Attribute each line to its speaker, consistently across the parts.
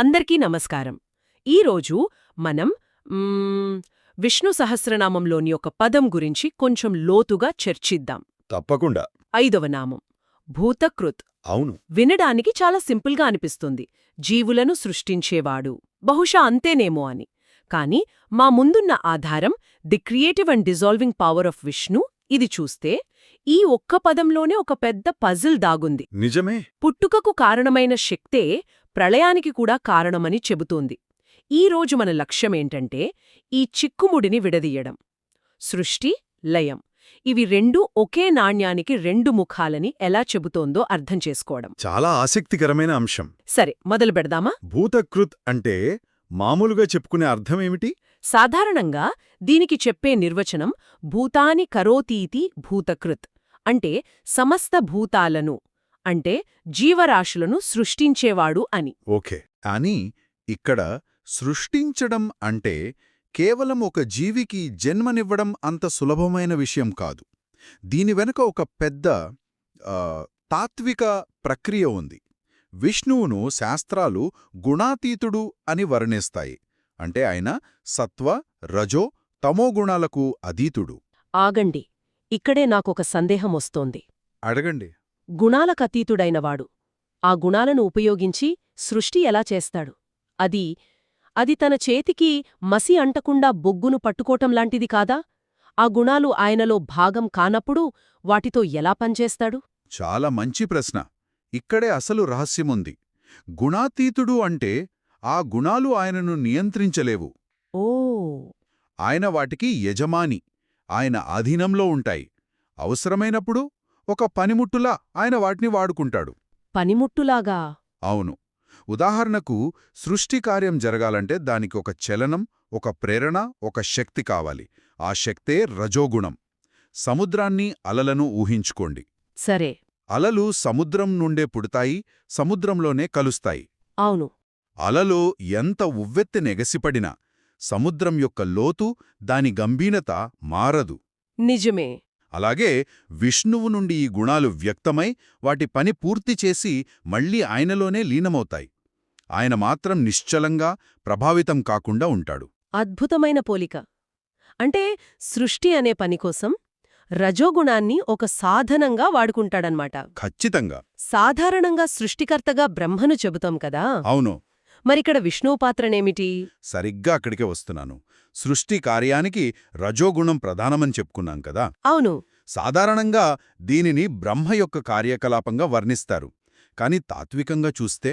Speaker 1: అందరికీ నమస్కారం. ఈరోజు మనం విష్ణు సహస్రనామంలోని ఒక పదం గురించి కొంచెం లోతుగా చర్చిద్దాం.
Speaker 2: తప్పకుండా.
Speaker 1: ఐదవ నామం. భూతకృత్.
Speaker 2: అవును.
Speaker 1: వినడానికి చాలా సింపుల్గా అనిపిస్తుంది. జీవులను సృష్టించేవాడు. బహుశా అంతేనేమో అని. కాని మా ముందున్న ఆధారం the creative and dissolving power of Vishnu. ఇది చూస్తే ఈ ఒక్క పదంలోనే ఒక పెద్ద పజిల్ దాగుంది.
Speaker 2: నిజమే.
Speaker 1: పుట్టుకకు కారణమైన శక్తే ప్రళయానికి కూడా కారణమని చెబుతోంది. ఈ రోజు మన లక్ష్యమేంటంటే ఈ చిక్కుముడిని విడదీయడం. సృష్టి లయం. ఇవి రెండూ ఒకే నాణ్యానికి రెండు ముఖాలని ఎలా చెబుతోందో అర్థం చేసుకోవడం.
Speaker 2: చాలా ఆసక్తికరమైన అంశం.
Speaker 1: సరే మొదలు పెడదామా?
Speaker 2: భూతకృత్ అంటే మామూలుగా చెప్పుకునే అర్థమేమిటి?
Speaker 1: సాధారణంగా దీనికి చెప్పే నిర్వచనం భూతాని కరోతీతి భూతకృత్. అంటే సమస్త భూతాలను అంటే జీవరాశులను సృష్టించేవాడు అని.
Speaker 3: ఓకే. కానీ ఇక్కడ సృష్టించడం అంటే కేవలం ఒక జీవికి జన్మనివ్వడం అంత సులభమైన విషయం కాదు. దీని వెనుక ఒక పెద్ద తాత్విక ప్రక్రియ ఉంది. విష్ణువును శాస్త్రాలు గుణాతీతుడు అని వర్ణిస్తాయి. అంటే ఆయన సత్వ రజో తమో గుణాలకు అతీతుడు
Speaker 1: ఆగండి. ఇక్కడే నాకొక సందేహం వస్తోంది.
Speaker 3: అడగండి.
Speaker 1: గుణాలకతీతుడైనవాడు. ఆ గుణాలను ఉపయోగించి సృష్టి ఎలా చేస్తాడు? అది అది తన చేతికి మసి అంటకుండా బొగ్గును పట్టుకోటంలాంటిది కాదా? ఆ గుణాలు ఆయనలో భాగం కానప్పుడు వాటితో ఎలా పనిచేస్తాడు?
Speaker 3: చాలా మంచి ప్రశ్న. ఇక్కడే అసలు రహస్యముంది. గుణాతీతుడు అంటే ఆ గుణాలు ఆయనను నియంత్రించలేవు.
Speaker 1: ఓ!
Speaker 3: ఆయన వాటికి యజమాని. ఆయన అధీనంలో ఉంటాయి. అవసరమైనప్పుడు ఒక పనిముట్టులా ఆయన వాటిని వాడుకుంటాడు.
Speaker 1: పనిముట్టులాగా?
Speaker 3: అవును. ఉదాహరణకు సృష్టి కార్యం జరగాలంటే దానికి ఒక చలనం ఒక ప్రేరణ ఒక శక్తి కావాలి. ఆ శక్తే రజోగుణం. సముద్రాన్ని అలలను ఊహించుకోండి.
Speaker 1: సరే.
Speaker 3: అలలు సముద్రం నుండే పుడతాయి సముద్రంలోనే కలుస్తాయి.
Speaker 1: అవును.
Speaker 3: అలలో ఎంత ఉవ్వెత్తెనెగసిపడినా సముద్రం యొక్క లోతు దాని గంభీరత మారదు.
Speaker 1: నిజమే.
Speaker 3: అలాగే విష్ణువు నుండి ఈ గుణాలు వ్యక్తమై వాటి పని పూర్తి చేసి మళ్ళీ ఆయనలోనే లీనమవుతాయి. ఆయన మాత్రం నిశ్చలంగా ప్రభావితం కాకుండా ఉంటాడు.
Speaker 1: అద్భుతమైన పోలిక. అంటే సృష్టి అనే పనికోసం రజోగుణాన్ని ఒక సాధనంగా వాడుకుంటాడన్మాట
Speaker 3: ఖచ్చితంగా.
Speaker 1: సాధారణంగా సృష్టికర్తగా బ్రహ్మను చెబుతాం కదా?
Speaker 3: అవును.
Speaker 1: మరిక్కడ విష్ణువు పాత్రనేమిటి?
Speaker 3: సరిగ్గా అక్కడికే వస్తున్నాను. సృష్టి కార్యానికి రజోగుణం ప్రధానమని చెప్పుకున్నాం కదా.
Speaker 1: అవును.
Speaker 3: సాధారణంగా దీనిని బ్రహ్మ యొక్క కార్యకలాపంగా వర్ణిస్తారు. కాని తాత్వికంగా చూస్తే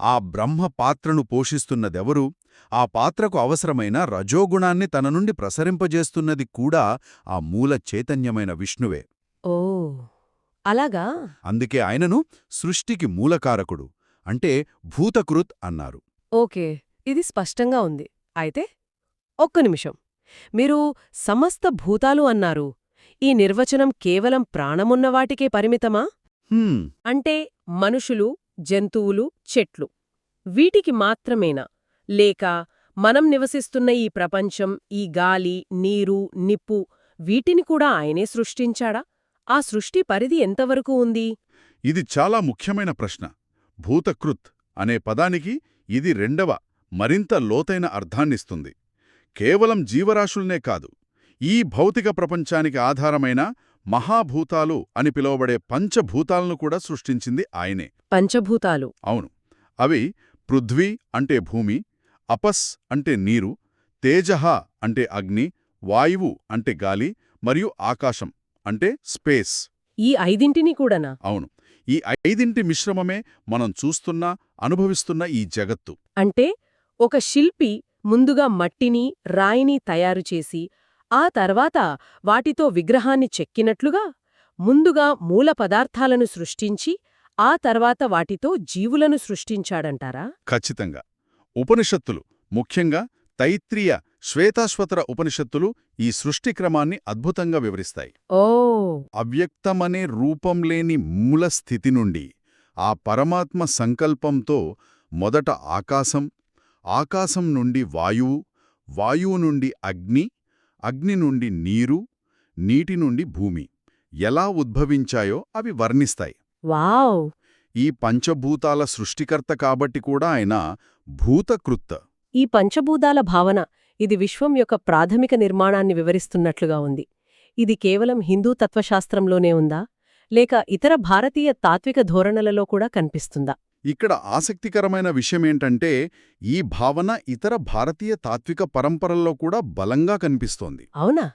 Speaker 3: ఆ బ్రహ్మ పాత్రను పోషిస్తున్నదెవరు? ఆ పాత్రకు అవసరమైన రజోగుణాన్ని తన నుండి ప్రసరింపజేస్తున్నది కూడా ఆ మూల చైతన్యమైన విష్ణువే.
Speaker 1: ఓ అలాగా?
Speaker 3: అందుకే ఆయనను సృష్టికి మూలకారకుడు అంటే భూతకృత్ అన్నారు.
Speaker 1: ఓకే ఇది స్పష్టంగా ఉంది. అయితే ఒక్క నిమిషం. మీరు సమస్త భూతాలు అన్నారు. ఈ నిర్వచనం కేవలం ప్రాణమున్న వాటికే పరిమితమా? అంటే మనుషులు జంతువులు చెట్లు. వీటికి మాత్రమేనా? లేక మనం నివసిస్తున్న ఈ ప్రపంచం ఈ గాలి నీరు నిప్పు వీటిని కూడా ఆయనే సృష్టించాడా? ఆ సృష్టి పరిధి ఎంతవరకు ఉంది?
Speaker 3: ఇది చాలా ముఖ్యమైన ప్రశ్న. భూతకృత్ అనే పదానికి ఇది రెండవ మరింత లోతైన అర్థాన్నిస్తుంది. కేవలం జీవరాశుల్నే కాదు ఈ భౌతిక ప్రపంచానికి ఆధారమైన మహాభూతాలు అని పిలువబడే పంచభూతాలను కూడా సృష్టించింది ఆయనే.
Speaker 1: పంచభూతాలు.
Speaker 3: అవును. అవి పృథ్వీ అంటే భూమి అపస్ అంటే నీరు తేజః అంటే అగ్ని వాయువు అంటే గాలి మరియు ఆకాశం అంటే స్పేస్.
Speaker 1: ఈ ఐదింటిని కూడానా?
Speaker 3: అవును. ఈ ఐదింటి మిశ్రమమే మనం చూస్తున్న అనుభవిస్తున్న ఈ జగత్తు.
Speaker 1: అంటే ఒక శిల్పి ముందుగా మట్టిని రాయిని తయారు చేసి ఆ తర్వాత వాటితో విగ్రహాన్ని చెక్కినట్లుగా ముందుగా మూల పదార్థాలను సృష్టించి ఆ తర్వాత వాటితో జీవులను సృష్టించాడంటారా?
Speaker 3: ఖచ్చితంగా. ఉపనిషత్తులు ముఖ్యంగా తైత్రీయ శ్వేతాశ్వతర ఉపనిషత్తులు ఈ సృష్టి క్రమాన్ని అద్భుతంగా వివరిస్తాయి.
Speaker 1: ఓ!
Speaker 3: అవ్యక్తమనే రూపం లేని మూల స్థితి నుండి ఆ పరమాత్మ సంకల్పంతో మొదట ఆకాశం ఆకాశం నుండి వాయువు వాయువు నుండి అగ్ని అగ్ని నుండి నీరు నీటి నుండి భూమి. ఎలా ఉద్భవించాయో అవి వర్ణిస్తాయి.
Speaker 1: వావ్!
Speaker 3: ఈ పంచభూతాల సృష్టికర్త కాబట్టి కూడా ఆయన భూతకృత్త.
Speaker 1: ఈ పంచభూతాల భావన ఇది విశ్వం యొక్క ప్రాథమిక నిర్మాణాన్ని వివరిస్తున్నట్లుగా ఉంది. ఇది కేవలం హిందూ తత్వశాస్త్రంలోనే ఉందా? లేక ఇతర భారతీయ తాత్విక ధోరణులలో కూడా కనిపిస్తుందా?
Speaker 3: ఇక్కడ ఆసక్తికరమైన విషయమేంటంటే ఈ భావన ఇతర భారతీయ తాత్విక పరంపరల్లో కూడా బలంగా కనిపిస్తోంది.
Speaker 1: అవునా.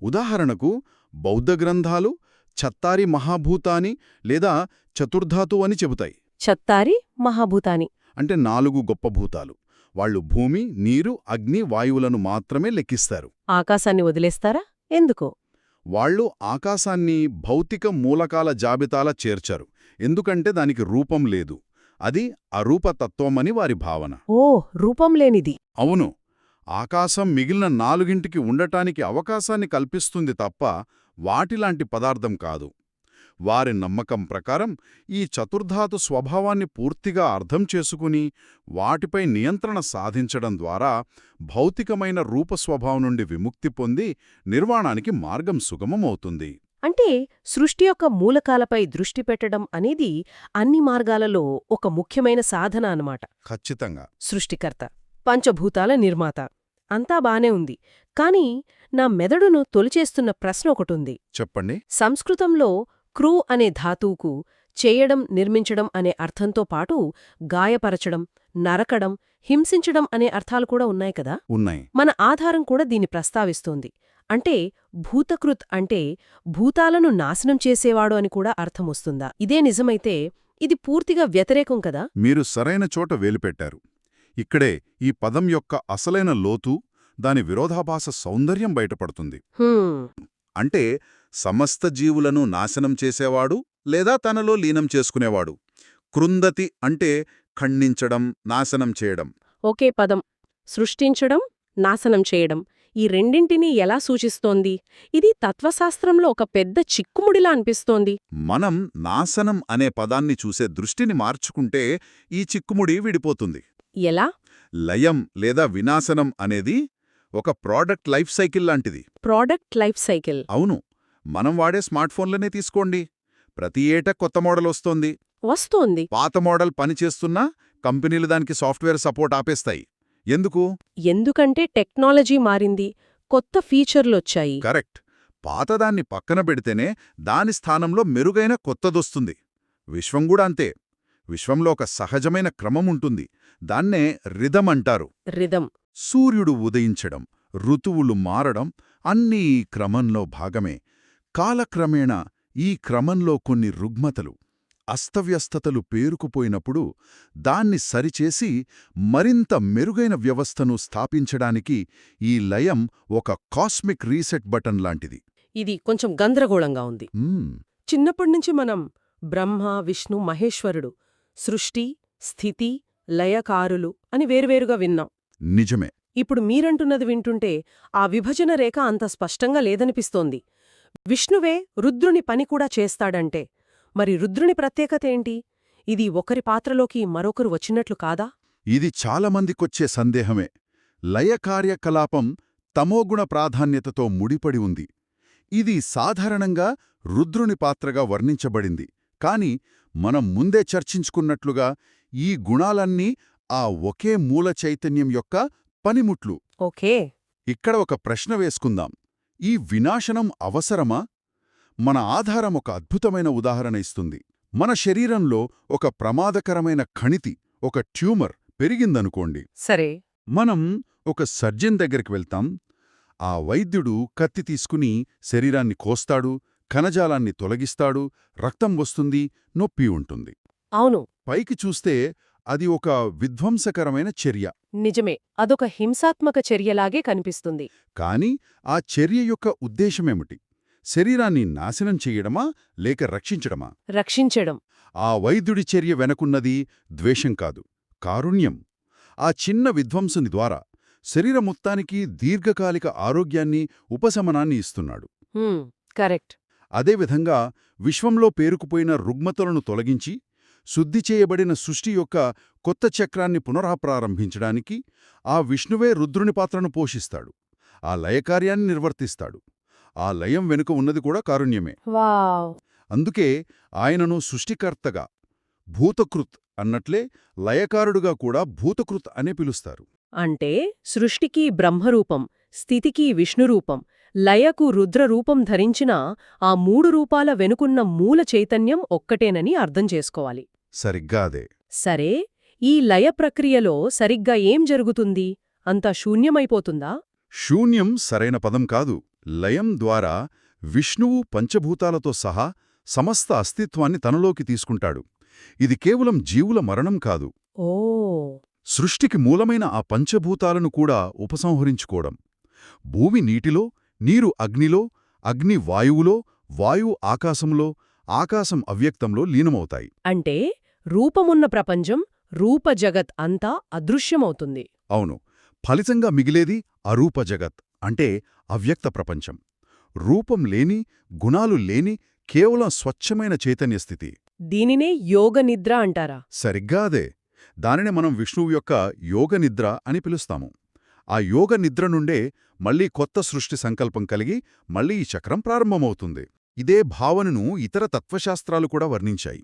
Speaker 3: ఉదాహరణకు బౌద్ధ గ్రంథాలు చత్తారి మహాభూతాని లేదా చతుర్ధాతు అని చెబుతాయి.
Speaker 1: చత్తారి మహాభూతాని.
Speaker 3: అంటే నాలుగు గొప్ప భూతాలు. వాళ్ళు భూమి నీరు అగ్ని వాయువులను మాత్రమే లెక్కిస్తారు.
Speaker 1: ఆకాశాన్ని వదిలేస్తారా? ఎందుకో?
Speaker 3: వాళ్ళు ఆకాశాన్ని భౌతిక మూలకాల జాబితాల చేర్చరు. ఎందుకంటే దానికి రూపం లేదు. అది అరూపతత్వమని వారి భావన.
Speaker 1: ఓ రూపం లేనిది.
Speaker 3: అవును. ఆకాశం మిగిలిన నాలుగింటికి ఉండటానికి అవకాశాన్ని కల్పిస్తుంది తప్ప వాటిలాంటి పదార్థం కాదు. వారి నమ్మకం ప్రకారం ఈ చతుర్ధాతు స్వభావాన్ని పూర్తిగా అర్థం చేసుకుని వాటిపై నియంత్రణ సాధించడం ద్వారా భౌతికమైన రూపస్వభావం నుండి విముక్తి పొంది నిర్వాణానికి మార్గం సుగమమవుతుంది.
Speaker 1: అంటే సృష్టి యొక్క మూలకాలపై దృష్టి పెట్టడం అనేది అన్ని మార్గాలలో ఒక ముఖ్యమైన సాధన అన్నమాట.
Speaker 3: ఖచ్చితంగా.
Speaker 1: సృష్టికర్త పంచభూతాల నిర్మాత. అంతా బానే ఉంది. కాని నా మెదడును తొలిచేస్తున్న ప్రశ్న ఒకటుంది.
Speaker 3: చెప్పండి.
Speaker 1: సంస్కృతంలో క్రూ అనే ధాతువుకు చేయడం నిర్మించడం అనే అర్థంతో పాటు గాయపరచడం నరకడం హింసించడం అనే అర్థాలు కూడా ఉన్నాయి కదా?
Speaker 3: ఉన్నాయి.
Speaker 1: మన ఆధారం కూడా దీన్ని ప్రస్తావిస్తోంది. అంటే భూతకృత్ అంటే భూతాలను నాశనం చేసేవాడు అని కూడా అర్థమొస్తుందా ఇదే నిజమైతే ఇది పూర్తిగా వ్యతిరేకం కదా?
Speaker 3: మీరు సరైన చోట వేలుపెట్టారు. ఇక్కడే ఈ పదం యొక్క అసలైన లోతు దాని విరోధాభాస సౌందర్యం బయటపడుతుంది. అంటే సమస్త జీవులను నాశనం చేసేవాడు లేదా తనలో లీనం చేసుకునేవాడు. కృందతి అంటే ఖండించడం నాశనం చేయడం.
Speaker 1: ఒకే పదం. సృష్టించడం నాశనం చేయడం. ఈ రెండింటినీ ఎలా సూచిస్తోంది? ఇది తత్వశాస్త్రంలో ఒక పెద్ద చిక్కుముడిలా అనిపిస్తోంది.
Speaker 3: మనం నాశనం అనే పదాన్ని చూసే దృష్టిని మార్చుకుంటే ఈ చిక్కుముడి విడిపోతుంది.
Speaker 1: ఎలా?
Speaker 3: లయం లేదా వినాశనం అనేది ఒక ప్రోడక్ట్ లైఫ్ సైకిల్ లాంటిది.
Speaker 1: Product life cycle.
Speaker 3: అవును మనం వాడే స్మార్ట్ఫోన్లనే తీసుకోండి. ప్రతి ఏటా కొత్త మోడల్ వస్తోంది.
Speaker 1: వస్తోంది.
Speaker 3: పాత మోడల్ పనిచేస్తున్నా కంపెనీలు దానికి సాఫ్ట్వేర్ సపోర్ట్ ఆపేస్తాయి. ఎందుకు?
Speaker 1: ఎందుకంటే టెక్నాలజీ మారింది కొత్త ఫీచర్లొచ్చాయి.
Speaker 3: కరెక్ట్. పాతదాన్ని పక్కన పెడితేనే దాని స్థానంలో మెరుగైన కొత్తదొస్తుంది. విశ్వం కూడా అంతే. విశ్వంలో ఒక సహజమైన క్రమం ఉంటుంది. దాన్నే రిధం అంటారు.
Speaker 1: రిధం
Speaker 3: సూర్యుడు ఉదయించడం ఋతువులు మారడం అన్నీ ఈ క్రమంలో భాగమే. కాలక్రమేణా ఈ క్రమంలో కొన్ని రుగ్మతలు. అస్తవ్యస్తతలు పేరుకుపోయినప్పుడు దాన్ని సరిచేసి మరింత మెరుగైన వ్యవస్థను స్థాపించడానికి ఈ లయం ఒక కాస్మిక్ రీసెట్ బటన్ లాంటిది.
Speaker 1: ఇది కొంచెం గందరగోళంగా ఉంది. చిన్నప్పటినుంచి మనం బ్రహ్మ విష్ణు మహేశ్వరుడు సృష్టి స్థితి లయకారులు అని వేరువేరుగా విన్నాం.
Speaker 3: నిజమే.
Speaker 1: ఇప్పుడు మీరంటున్నది వింటుంటే ఆ విభజన రేఖ అంత స్పష్టంగా లేదనిపిస్తోంది. విష్ణువే రుద్రుని పని కూడా చేస్తాడంటే మరి రుద్రుని ప్రత్యేకత ఏంటి? ఇది ఒకరి పాత్రలోకి మరొకరు వచ్చినట్లు కాదా?
Speaker 3: ఇది చాలామందికొచ్చే సందేహమే. లయ కార్యకలాపం తమోగుణ ప్రాధాన్యతతో ముడిపడి ఉంది. ఇది సాధారణంగా రుద్రుని పాత్రగా వర్ణించబడింది. కాని మనం ముందే చర్చించుకున్నట్లుగా ఈ గుణాలన్నీ ఆ ఒకే మూల చైతన్యం యొక్క పనిముట్లు.
Speaker 1: ఓకే.
Speaker 3: ఇక్కడ ఒక ప్రశ్న వేసుకుందాం. ఈ వినాశనం అవసరమా? మన ఆధారం ఒక అద్భుతమైన ఉదాహరణ ఇస్తుంది. మన శరీరంలో ఒక ప్రమాదకరమైన ఖణితి ఒక ట్యూమర్ పెరిగిందనుకోండి.
Speaker 1: సరే.
Speaker 3: మనం ఒక సర్జన్ దగ్గరికి వెళ్తాం. ఆ వైద్యుడు కత్తి తీసుకుని శరీరాన్ని కోస్తాడు కణజాలాన్ని తొలగిస్తాడు రక్తం వస్తుంది నొప్పి ఉంటుంది.
Speaker 1: అవును.
Speaker 3: పైకి చూస్తే అది ఒక విధ్వంసకరమైన చర్య.
Speaker 1: నిజమే అదొక హింసాత్మక చర్యలాగే కనిపిస్తుంది.
Speaker 3: కాని ఆ చర్య యొక్క ఉద్దేశమేమిటి శరీరాన్ని నాశనం చెయ్యడమా లేక రక్షించడమా?
Speaker 1: రక్షించడం.
Speaker 3: ఆ వైద్యుడి చర్య వెనకున్నది ద్వేషం కాదు కారుణ్యం. ఆ చిన్న విధ్వంసుని ద్వారా శరీర మొత్తానికి దీర్ఘకాలిక ఆరోగ్యాన్ని ఉపశమనాన్ని ఇస్తున్నాడు.
Speaker 1: కరెక్ట్.
Speaker 3: అదేవిధంగా విశ్వంలో పేరుకుపోయిన రుగ్మతలను తొలగించి శుద్ధి చేయబడిన సృష్టి యొక్క కొత్త చక్రాన్ని పునరాప్రారంభించడానికి ఆ విష్ణువే రుద్రుని పాత్రను పోషిస్తాడు. ఆ లయకార్యాన్ని నిర్వర్తిస్తాడు. ఆ లయం వెనుక ఉన్నది కూడా కారుణ్యమే.
Speaker 1: వావ్!
Speaker 3: అందుకే ఆయనను సృష్టికర్తగా భూతకృత్ అన్నట్లే లయకారుడుగా కూడా భూతకృత్ అనే పిలుస్తారు.
Speaker 1: అంటే సృష్టికి బ్రహ్మరూపం స్థితికి విష్ణురూపం లయకు రుద్రరూపం ధరించిన ఆ మూడు రూపాల వెనుకున్న మూల చైతన్యం ఒక్కటేనని అర్థం చేసుకోవాలి.
Speaker 3: సరిగ్గా అదే.
Speaker 1: సరే ఈ లయ ప్రక్రియలో సరిగ్గా ఏం జరుగుతుంది? అంతా శూన్యమైపోతుందా?
Speaker 3: శూన్యం సరైన పదం కాదు. లయం ద్వారా విష్ణువు పంచభూతాలతో సహా సమస్త అస్తిత్వాన్ని తనలోకి తీసుకుంటాడు. ఇది కేవలం జీవుల మరణం కాదు.
Speaker 1: ఓ.
Speaker 3: సృష్టికి మూలమైన ఆ పంచభూతాలను కూడా ఉపసంహరించుకోవడం. భూమి నీటిలో నీరు అగ్నిలో అగ్ని వాయువులో వాయువు ఆకాశంలో ఆకాశం అవ్యక్తంలో లీనమవుతాయి.
Speaker 1: అంటే రూపమున్న ప్రపంచం రూపజగత్ అంతా అదృశ్యమవుతుంది.
Speaker 3: అవును. ఫలితంగా మిగిలేది అరూప జగత్. అంటే అవ్యక్త ప్రపంచం. రూపం లేని గుణాలు లేని కేవలం స్వచ్ఛమైన చైతన్య స్థితి
Speaker 1: దీనినే యోగనిద్ర అంటారా?
Speaker 3: సరిగ్గా అదే. దానిని మనం విష్ణువు యొక్క యోగ నిద్ర అని పిలుస్తాము. ఆ యోగ నిద్ర నుండే మళ్ళీ కొత్త సృష్టి సంకల్పం కలిగి మళ్ళీ ఈ చక్రం ప్రారంభమవుతుంది. ఇదే భావనను ఇతర తత్వశాస్త్రాలు కూడా వర్ణించాయి.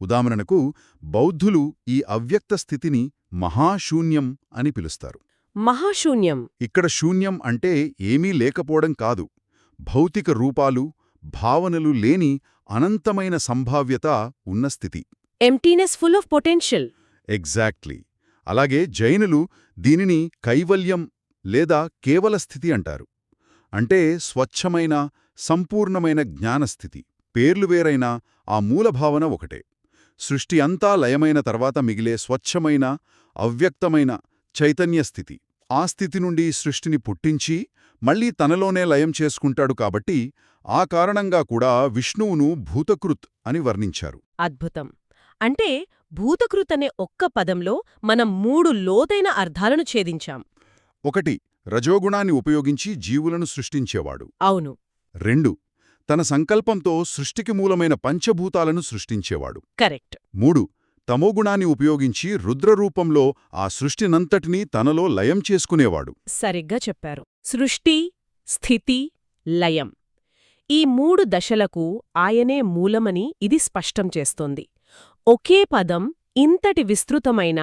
Speaker 3: ఉదాహరణకు బౌద్ధులు ఈ అవ్యక్త స్థితిని మహాశూన్యం అని పిలుస్తారు.
Speaker 1: మహాశూన్యం.
Speaker 3: ఇక్కడ శూన్యం అంటే ఏమీ లేకపోవడం కాదు. భౌతిక రూపాలు భావనలు లేని అనంతమైన సంభావ్యత ఉన్న స్థితి.
Speaker 1: Emptiness full of potential
Speaker 3: exactly అలాగే జైనులు దీనిని కైవల్యం లేదా కేవల స్థితి అంటారు. అంటే స్వచ్ఛమైన సంపూర్ణమైన జ్ఞానస్థితి పేర్లు వేరైనా ఆ మూలభావన ఒకటే. సృష్టి అంతా లయమైన తర్వాత మిగిలే స్వచ్ఛమైన అవ్యక్తమైన చైతన్య స్థితి. ఆ స్థితి నుండి సృష్టిని పుట్టించి మళ్ళీ తనలోనే లయం చేసుకుంటాడు కాబట్టి ఆ కారణంగా కూడా విష్ణువును భూతకృత్ అని వర్ణించారు.
Speaker 1: అద్భుతం. అంటే భూతకృత్ అనే ఒక్క పదంలో మనం మూడు లోతైన అర్థాలను ఛేదించాం.
Speaker 3: ఒకటి రజోగుణాన్ని ఉపయోగించి జీవులను సృష్టించేవాడు.
Speaker 1: అవును.
Speaker 3: రెండు తన సంకల్పంతో సృష్టికి మూలమైన పంచభూతాలను సృష్టించేవాడు.
Speaker 1: కరెక్ట్.
Speaker 3: మూడు తమోగుణాన్ని ఉపయోగించి రుద్రరూపంలో ఆ సృష్టినంతటినీ తనలో లయం చేసుకునేవాడు.
Speaker 1: సరిగ్గా చెప్పారు. సృష్టి స్థితి లయం. ఈ మూడు దశలకు ఆయనే మూలమని ఇది స్పష్టం చేస్తోంది. ఒకే పదం ఇంతటి విస్తృతమైన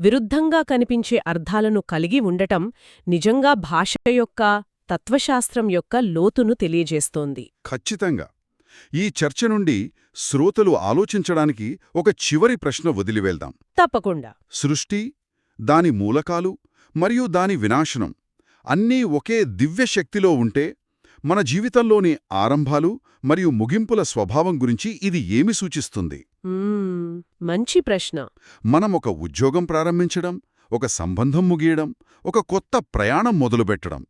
Speaker 1: విరుద్ధంగా కనిపించే అర్థాలను కలిగి ఉండటం నిజంగా భాష యొక్క తత్వశాస్త్రం యొక్క లోతును తెలియజేస్తోంది.
Speaker 3: ఖచ్చితంగా. ఈ చర్చ నుండి శ్రోతలు ఆలోచించడానికి ఒక చివరి ప్రశ్న వదిలివేల్దాం
Speaker 1: తప్పకుండా.
Speaker 3: సృష్టి దాని మూలకాలు మరియు దాని వినాశనం అన్నీ ఒకే దివ్యశక్తిలో ఉంటే మన జీవితంలోని ఆరంభాలు మరియు ముగింపుల స్వభావం గురించి ఇది ఏమి సూచిస్తుంది?
Speaker 1: మంచి ప్రశ్న.
Speaker 3: మనం ఒక ఉద్యోగం ప్రారంభించడం ఒక సంబంధం ముగియడం ఒక కొత్త ప్రయాణం మొదలుపెట్టడం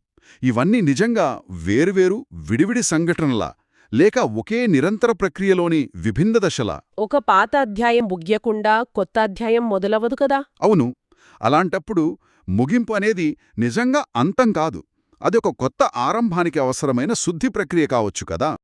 Speaker 3: ఇవన్నీ నిజంగా వేర్వేరు విడివిడి సంఘటనలా లేక ఒకే నిరంతర ప్రక్రియలోని విభిన్న దశలా.
Speaker 1: ఒక పాత అధ్యాయం ముగ్యకుండా కొత్త అధ్యాయం మొదలవదు కదా?
Speaker 3: అవును. అలాంటప్పుడు ముగింపు అనేది నిజంగా అంతం కాదు. అది ఒక కొత్త ఆరంభానికి అవసరమైన శుద్ధి ప్రక్రియ కావచ్చు కదా?